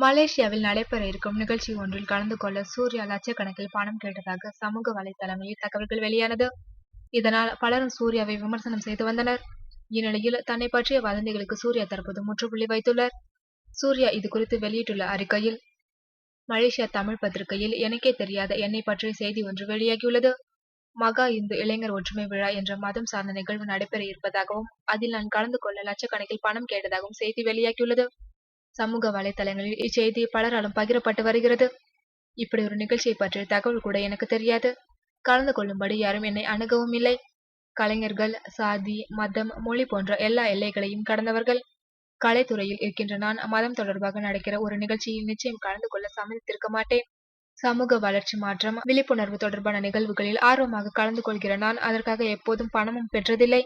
மலேசியாவில் நடைபெற இருக்கும் நிகழ்ச்சி ஒன்றில் கலந்து கொள்ள சூர்யா லட்சக்கணக்கில் பணம் கேட்டதாக சமூக வலைதளங்களில் தகவல்கள் வெளியானது. இதனால் பலரும் சூர்யாவை விமர்சனம் செய்து வந்தனர். இந்நிலையில் தன்னை பற்றிய வதந்திகளுக்கு சூர்யா தற்போது முற்றுப்புள்ளி வைத்துள்ளார். சூர்யா இது குறித்து வெளியிட்டுள்ள அறிக்கையில் மலேசியா தமிழ் பத்திரிகையில் எனக்கே தெரியாத என்னை பற்றிய செய்தி ஒன்று வெளியாகியுள்ளது. மகா இந்து இளைஞர் ஒற்றுமை விழா என்ற மதம் சார்ந்த நிகழ்வு நடைபெற இருப்பதாகவும் அதில் நான் கலந்து கொள்ள லட்சக்கணக்கில் பணம் கேட்டதாகவும் செய்தி வெளியாகியுள்ளது. சமூக வலைதளங்களில் இச்செய்தி பலராலும் பகிரப்பட்டு வருகிறது. இப்படி ஒரு நிகழ்ச்சியை பற்றிய தகவல் கூட எனக்கு தெரியாது. கலந்து கொள்ளும்படி யாரும் என்னை அணுகவும் இல்லை. கலைஞர்கள் சாதி மதம் மொழி போன்ற எல்லா எல்லைகளையும் கடந்தவர்கள். கலைத்துறையில் இருக்கின்ற நான் மதம் தொடர்பாக நடக்கிற ஒரு நிகழ்ச்சியில் நிச்சயம் கலந்து கொள்ள சம்மதித்திருக்க மாட்டேன். சமூக வளர்ச்சி மாற்றம் விழிப்புணர்வு தொடர்பான நிகழ்வுகளில் ஆர்வமாக கலந்து கொள்கிற நான் அதற்காக எப்போதும் பணமும் பெற்றதில்லை.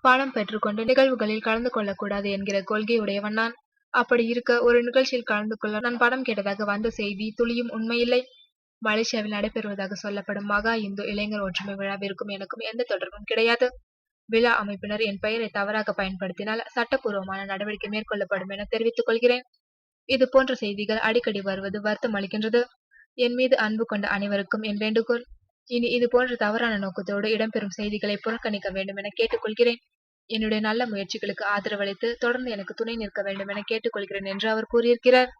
பணம் பெற்றுக்கொண்டு நிகழ்வுகளில் கலந்து கொள்ளக்கூடாது என்கிற கொள்கையுடையவன் நான். அப்படி இருக்க ஒரு நிகழ்ச்சியில் கலந்து கொள்ள நான் பணம் கேட்டதாக வந்த செய்தி துளியும் உண்மையில்லை. மலேசியாவில் நடைபெறுவதாக சொல்லப்படும் மகா இந்து இளைஞர் ஒற்றுமை விழாவிற்கும் எனக்கும் எந்த தொடர்பும் கிடையாது. விழா அமைப்பினர் என் பெயரை தவறாக பயன்படுத்தினால் சட்டப்பூர்வமான நடவடிக்கை மேற்கொள்ளப்படும் என தெரிவித்துக் கொள்கிறேன். இது போன்ற செய்திகள் அடிக்கடி வருவது வருத்தம் அளிக்கின்றது. என் மீது அன்பு கொண்ட அனைவருக்கும் என் வேண்டுகோள். இனி இது போன்ற தவறான நோக்கத்தோடு இடம்பெறும் செய்திகளை புறக்கணிக்க வேண்டும் என கேட்டுக்கொள்கிறேன். என்னுடைய நல்ல முயற்சிகளுக்கு ஆதரவளித்து தொடர்ந்து எனக்கு துணை நிற்க வேண்டும் என கேட்டுக்கொள்கிறேன் என்று அவர் கூறியிருக்கிறார்.